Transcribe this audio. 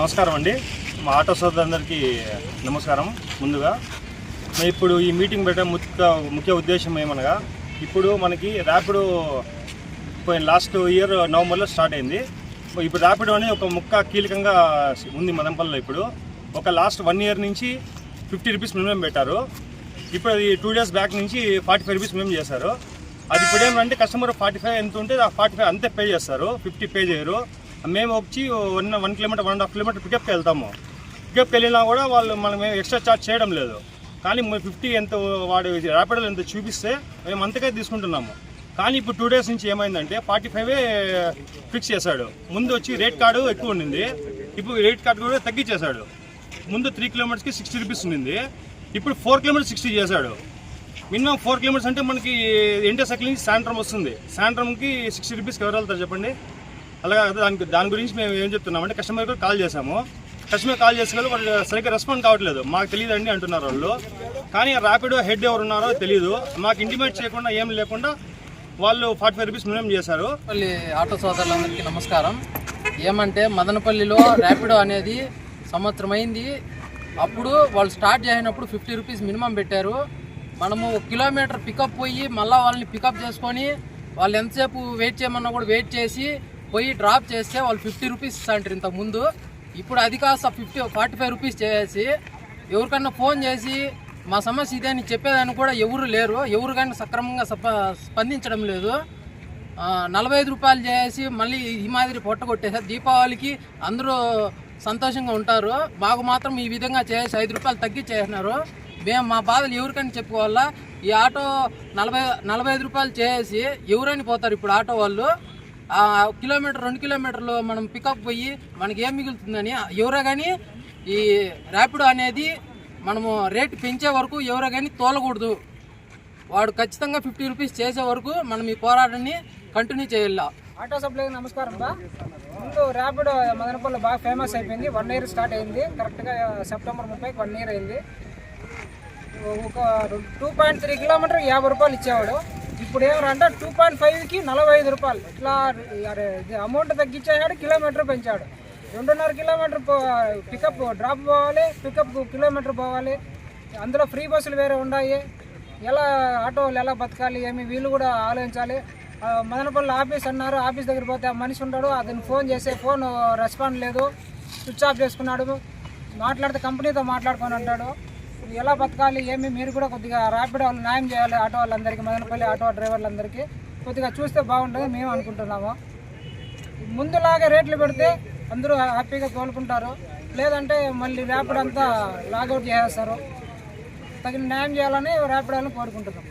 నమస్కారం అండి. మా ఆటో సోదరులందరికీ నమస్కారం. ముందుగా మేము ఇప్పుడు ఈ మీటింగ్ పెట్టే ముఖ్య ముఖ్య ఉద్దేశం ఏమనగా ఇప్పుడు మనకి ర్యాపిడో పోయిన లాస్ట్ ఇయర్ నవంబర్లో స్టార్ట్ అయింది. ఇప్పుడు ర్యాపిడో అని ఒక ముక్క కీలకంగా ఉంది మదంపల్లిలో ఇప్పుడు. ఒక లాస్ట్ వన్ ఇయర్ నుంచి ఫిఫ్టీ రూపీస్ మినిమం పెట్టారు. ఇప్పుడు అది టూ డేస్ బ్యాక్ నుంచి ఫార్టీ ఫైవ్ రూపీస్ మేము చేశారు. అది ఇప్పుడు ఏమంటే కస్టమర్ ఫార్టీ ఫైవ్ ఎంత ఉంటే ఆ ఫార్టీ ఫైవ్ అంతే పే చేస్తారు. ఫిఫ్టీ పే చేయరు. మేము వచ్చి one one kilometre one and half kilometre పికప్కి వెళ్తాము. పికప్కి వెళ్ళినా కూడా వాళ్ళు మనం ఎక్స్ట్రా ఛార్జ్ చేయడం లేదు. కానీ ఫిఫ్టీ ఎంత వాడు ర్యాపిడోలు ఎంత చూపిస్తే మేము అంతకే తీసుకుంటున్నాము. కానీ ఇప్పుడు టూ డేస్ నుంచి ఏమైందంటే ఫార్టీ ఫైవే ఫిక్స్ చేశాడు. ముందు వచ్చి రేట్ కార్డు ఎక్కువ ఉండింది. ఇప్పుడు రేట్ కార్డు కూడా తగ్గించేశాడు. ముందు త్రీ కిలోమీటర్స్కి సిక్స్టీ రూపీస్ ఉండింది. ఇప్పుడు ఫోర్ కిలోమీటర్స్ సిక్స్టీ చేశాడు. మినిమం ఫోర్ కిలోమీటర్స్ అంటే మనకి ఎన్టీఆర్ సర్కిల్ నుంచి సాయంత్రం వస్తుంది. సాయంత్రంకి సిక్స్టీ రూపీస్కి ఎవరు వెళ్తారు చెప్పండి? అలాగే దానికి దాని గురించి మేము ఏం చెప్తున్నామంటే కస్టమర్ కూడా కాల్ చేశాము. కస్టమర్ కాల్ చేసే వాళ్ళు వాళ్ళు సరిగ్గా రెస్పాండ్ కావట్లేదు. మాకు తెలియదండి అంటున్నారు వాళ్ళు. కానీ ర్యాపిడో హెడ్ ఎవరు ఉన్నారో తెలియదు మాకు ఇంటిమేట్ చేయకుండా ఏం లేకుండా వాళ్ళు ఫార్టీ ఫైవ్ రూపీస్ మినిమం చేశారు. మళ్ళీ ఆటో సోదరులందరికీ నమస్కారం. ఏమంటే మదనపల్లిలో ర్యాపిడో అనేది సంవత్సరమైంది అప్పుడు వాళ్ళు స్టార్ట్ చేసినప్పుడు ఫిఫ్టీ రూపీస్ మినిమం పెట్టారు. మనము ఒక కిలోమీటర్ పికప్ పోయి మళ్ళీ వాళ్ళని పికప్ చేసుకొని వాళ్ళు ఎంతసేపు వెయిట్ చేయమన్నా కూడా వెయిట్ చేసి పోయి డ్రాప్ చేస్తే వాళ్ళు ఫిఫ్టీ రూపీస్ అంటారు ఇంతకు ముందు. ఇప్పుడు అది కాస్త ఫిఫ్టీ ఫార్టీ ఫైవ్ రూపీస్ చేసి ఎవరికన్నా ఫోన్ చేసి మా సమస్య ఇదే అని చెప్పేదానికి కూడా ఎవరు లేరు. ఎవరు కానీ సక్రమంగా స్పందించడం లేదు. నలభై ఐదు రూపాయలు చేసి మళ్ళీ ఈ మాదిరి పొట్ట కొట్టేసారు దీపావళికి అందరూ సంతోషంగా ఉంటారు. మాకు మాత్రం ఈ విధంగా చేసి ఐదు రూపాయలు తగ్గించేసినారు మేము మా బాధలు ఎవరికని చెప్పుకోవాలా? ఈ ఆటో నలభై నలభై ఐదు రూపాయలు చేసి ఎవరైనా పోతారు ఇప్పుడు ఆటో వాళ్ళు. కిలోమీటర్ రెండు కిలోమీటర్లు మనం పికప్ పోయి మనకి ఏం మిగులుతుందని ఎవరో కానీ ఈ ర్యాపిడో అనేది మనము రేటు పెంచే వరకు ఎవరో కానీ తోలకూడదు. వాడు ఖచ్చితంగా ఫిఫ్టీ రూపీస్ చేసే వరకు మనం ఈ పోరాటాన్ని కంటిన్యూ చేయాలి? ఆటో సప్లై నమస్కారం బా ముందు ర్యాపిడ్ మదనపల్లి బాగా ఫేమస్ అయిపోయింది. వన్ ఇయర్ స్టార్ట్ అయింది. కరెక్ట్గా సెప్టెంబర్ ముప్పైకి వన్ ఇయర్ అయింది. ఒక టూ పాయింట్ త్రీ కిలోమీటర్ యాభై రూపాయలు ఇచ్చేవాడు. ఇప్పుడు ఏమంటే టూ పాయింట్ ఫైవ్కి నలభై ఐదు రూపాయలు. ఇట్లా అమౌంట్ తగ్గించేసాడు కిలోమీటర్ పెంచాడు. రెండున్నర కిలోమీటర్ పికప్ డ్రాప్ పోవాలి పికప్ కిలోమీటర్ పోవాలి. అందులో ఫ్రీ బస్సులు వేరే ఉన్నాయి ఎలా ఆటోలు ఎలా బతకాలి ఏమి వీళ్ళు కూడా ఆలోచించాలి. మదనపల్లి ఆఫీస్ అన్నారు. ఆఫీస్ దగ్గర పోతే ఆ మనిషి ఉన్నాడు. అతను ఫోన్ చేసే ఫోన్ రెస్పాండ్ లేదు. స్విచ్ ఆఫ్ చేసుకున్నాడు. మాట్లాడితే కంపెనీతో మాట్లాడుకొని అంటాడు ఎలా బతకాలి? ఏమి? మీరు కూడా కొద్దిగా ర్యాపిడ్ వాళ్ళు న్యాయం చేయాలి. ఆటో వాళ్ళందరికీ మదనపల్లి ఆటో డ్రైవర్లందరికీ. కొద్దిగా చూస్తే బాగుంటుంది. మేము అనుకుంటున్నాము. ముందులాగా రేట్లు పెడితే అందరూ హ్యాపీగా కోలుకుంటారు. లేదంటే మళ్ళీ ర్యాపిడ్ అంతా లాగౌట్ చేసేస్తారు. తగిన న్యాయం చేయాలని ర్యాపిడ్ వాళ్ళని కోరుకుంటున్నాం.